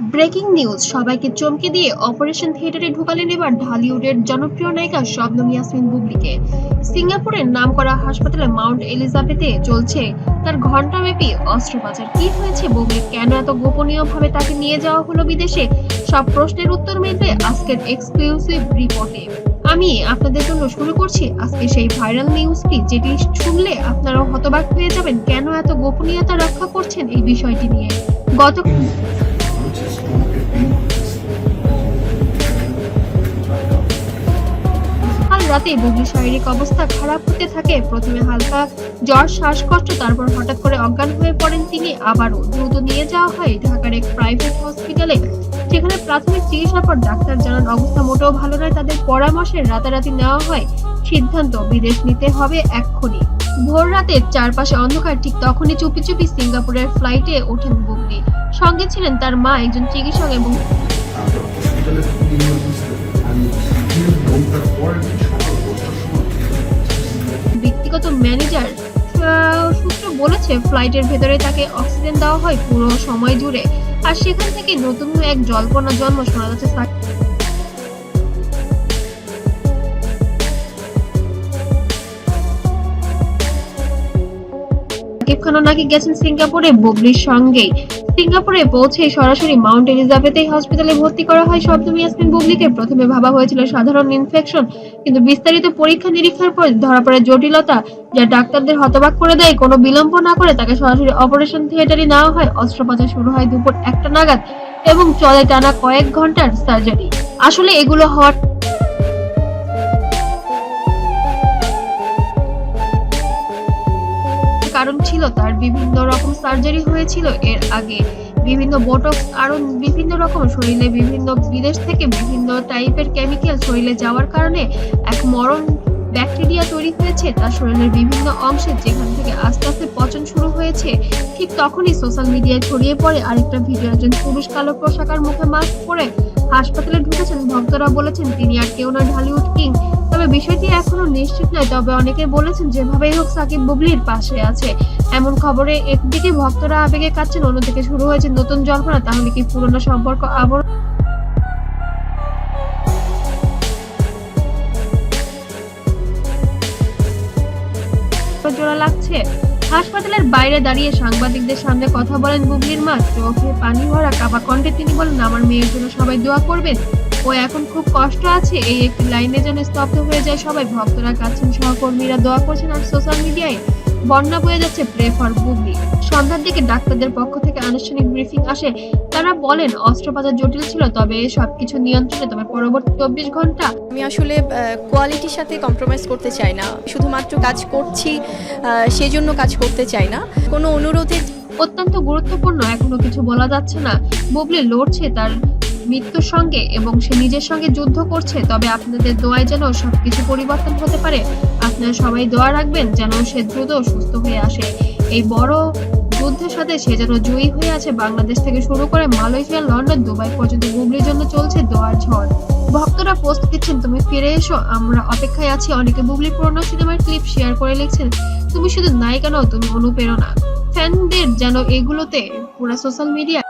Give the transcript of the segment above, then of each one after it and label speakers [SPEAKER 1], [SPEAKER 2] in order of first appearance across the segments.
[SPEAKER 1] Breaking news, সবাইকে চমকে দিয়ে অপারেশন থিয়েটারে ঢুকালেন এবার ঢালিউডের জনপ্রিয় নায়িকা শবনম ইয়াসমিন বুবলিকে। সিঙ্গাপুরের নামকরা হাসপাতালে মাউন্ট এলিজাবেথে চলছে তার ঘণ্টাব্যাপী অস্ত্রোপচার। কি হয়েছে বুবলি? কেন এত গোপনীয়ভাবে তাকে নিয়ে যাওয়া হলো বিদেশে? সব প্রশ্নের উত্তর মিলবে আজকের এক্সক্লুসিভ রিপোর্টে আমি আপনাদের জন্য শুরু করছি আজকে সেই ভাইরাল নিউজটি যেটি শুনলে আপনারাও হতবাক হয়ে যাবেন কেন এত গোপনীয়তা রক্ষা করছেন এই বিষয়টি নিয়ে। গত কাল রাতে বুবলির শারীরিক অবস্থা খারাপ হতে থাকে। প্রথমে হালকা জ্বর, শ্বাসকষ্ট, তারপর হঠাৎ করে অজ্ঞান হয়ে পড়েন তিনি। আবারও দ্রুত নিয়ে যাওয়া হয় ঢাকার এক প্রাইভেট হসপিটালে সেখানে প্রাথমিক চিকিৎসার পর ডাক্তার জানান অবস্থা মোটেও ভালো নয়। তাদের পরামর্শে রাতারাতি নেওয়া হয়। সিদ্ধান্ত, বিদেশ নিতে হবে এক্ষুনি। ভোর রাতে চারপাশে অন্ধকার, ঠিক তখনই চুপি চুপি সিঙ্গাপুরের ফ্লাইটে ওঠেন বুবলি। সঙ্গে ছিলেন তার মা, একজন চিকিৎসক এবং ব্যক্তিগত ম্যানেজার। সূত্র বলেছে, ফ্লাইটের ভেতরে তাকে অক্সিজেন দেওয়া হয় পুরো সময় জুড়ে। আর সেখান থেকে নতুন এক জল্পনা জন্ম শোনা যাচ্ছে। সাকিব খানও নাকি গেছেন সিঙ্গাপুরে বুবলির সঙ্গেই সিঙ্গাপুরে পৌঁছে সরাসরি মাউন্ট এলিজাবেথ হসপিটালে ভর্তি করা হয় শব্দম ইয়াসমিন বুবলিকে। প্রথমে ভাবা হয়েছিল সাধারণ ইনফেকশন কিন্তু বিস্তারিত পরীক্ষা নিরীক্ষার পর ধরা পড়ে জটিলতা, যা ডাক্তারদের হতবাক করে দেয়। কোনো বিলম্ব না করে তাকে সরাসরি অপারেশন থিয়েটারে নেওয়া হয়। অস্ত্রোপচার শুরু হয় দুপুর একটা নাগাদ এবং চলে টানা কয়েক ঘণ্টার সার্জারি। আসলে এগুলো হওয়ার কারণ ছিল তার বিভিন্ন রকম সার্জারি হয়েছিল। এর আগে বিভিন্ন বোটক্স আরও বিভিন্ন রকম শরীরে বিভিন্ন বিদেশ থেকে বিভিন্ন টাইপের কেমিক্যাল শরীরে যাওয়ার কারণে এক মরণ ব্যাকটেরিয়া তৈরি হয়েছে। তার শরীরের বিভিন্ন অংশে যেখান থেকে আস্তে আস্তে পচন শুরু হয়েছে, ঠিক তখনই সোশ্যাল মিডিয়ায় ছড়িয়ে পড়ে। আরেকটা ভিডিও একজন পুরুষ কালো পোশাকার মুখে মাস্ক পরে হাসপাতালে ঢুকেছেন, ভক্তরা বলেছেন তিনি আর কেউ না ঢালিউড কিং। তবে বিষয়টি এখনও নিশ্চিত নয়, তবে অনেকে বলেছেন যেভাবেই হোক সাকিব বুবলির পাশে আছে। এমন খবরে একদিকে ভক্তরা আবেগে কাটছেন অন্যদিকে শুরু হয়েছে নতুন জল্পনা, তাহলে কি পুরনো সম্পর্ক আবার জোড়া লাগছে? হাসপাতালের বাইরে দাঁড়িয়ে সাংবাদিকদের সামনে কথা বলেন বুবলির মা চোখে পানি ভরা কাবা কণ্ঠে তিনি বলেন, আমার মেয়ের জন্য সবাই দোয়া করবেন। ও এখন খুব কষ্ট আছে। এই একটি লাইনে যেন স্তব্ধ হয়ে যায় সবাই। ভক্তরা কাছেন সহকর্মীরা দোয়া করছেন আর সোশ্যাল মিডিয়ায় বন্যা বয়ে যাচ্ছে প্রে ফর বুবলি সন্ধ্যার দিকে ডাক্তারদের পক্ষ থেকে আনুষ্ঠানিক ব্রিফিং আসে। তারা বলেন অস্ত্রোপচার জটিল ছিল তবে সবকিছু নিয়ন্ত্রণে। তবে পরবর্তী চব্বিশ ঘণ্টা
[SPEAKER 2] আমি আসলে কোয়ালিটির সাথে কম্প্রোমাইজ করতে চাই না। শুধুমাত্র কাজ করছি সেজন্য কাজ করতে চাই না। কোনো অনুরোধে
[SPEAKER 1] অত্যন্ত গুরুত্বপূর্ণ এখনও কিছু বলা যাচ্ছে না। বুবলি লড়ছে তার মৃত্যুর সঙ্গে এবং সে নিজের সঙ্গে যুদ্ধ করছে। তবে আপনাদের দোয়ায় যেন সবকিছু পরিবর্তন হতে পারে। আপনারা সবাই দোয়া রাখবেন যেন সে দ্রুত সুস্থ হয়ে আসে। এই বড় যুদ্ধের সাথে সে যেন জয়ী হয়ে আছে বাংলাদেশ থেকে শুরু করে মালয়েশিয়া, লন্ডন, দুবাই পর্যন্ত বুবলির জন্য চলছে দোয়ার ঝড়। ভক্তরা পোস্ট দিচ্ছেন, তুমি ফিরে এসো, আমরা অপেক্ষায় আছি। অনেকে বুবলি পুরোনো সিনেমার ক্লিপ শেয়ার করে লিখছেন, তুমি শুধু নায়িকা নও তুমি অনুপ্রেরণা। ফ্যানদের যেন এগুলোতে পুরো সোশ্যাল মিডিয়া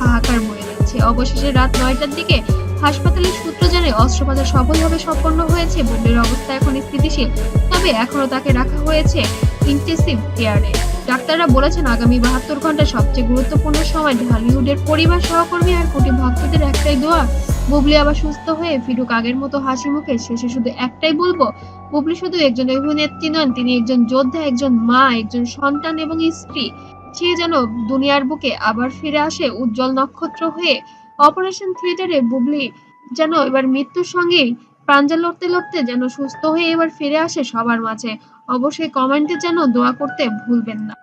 [SPEAKER 1] হাহাকার বয়ে যাচ্ছে অবশেষে রাত নয়টার দিকে হাসপাতালের সূত্র জানে অস্ত্রোপচার সফলভাবে সম্পন্ন হয়েছে বুবলির অবস্থা এখন স্থিতিশীল। তবে এখনও তাকে রাখা হয়েছে ইন্টেন্সিভ কেয়ারে ডাক্তাররা বলেছেন আগামী বাহাত্তর ঘণ্টা সবচেয়ে গুরুত্বপূর্ণ সময় ঢালিউডের পরিবার সহকর্মী আর কোটি ভক্তদের একটাই দোয়া। বুবলি আবার সুস্থ হয়ে ফিরুক আগের মতো হাসি মুখে, শেষে শুধু একটাই বলব, বুবলি শুধু একজন অভিনেত্রী নন, তিনি একজন যোদ্ধা, একজন মা, একজন সন্তান এবং স্ত্রী। সে যেন দুনিয়ার বুকে আবার ফিরে আসে উজ্জ্বল নক্ষত্র হয়ে অপারেশন থিয়েটারে বুবলি যেন এবার মৃত্যুর সঙ্গেই প্রাঞ্জল লড়তে লড়তে যেন সুস্থ হয়ে এবার ফিরে আসে সবার মাঝে। অবশ্যই কমেন্টে যেন দোয়া করতে ভুলবেন না।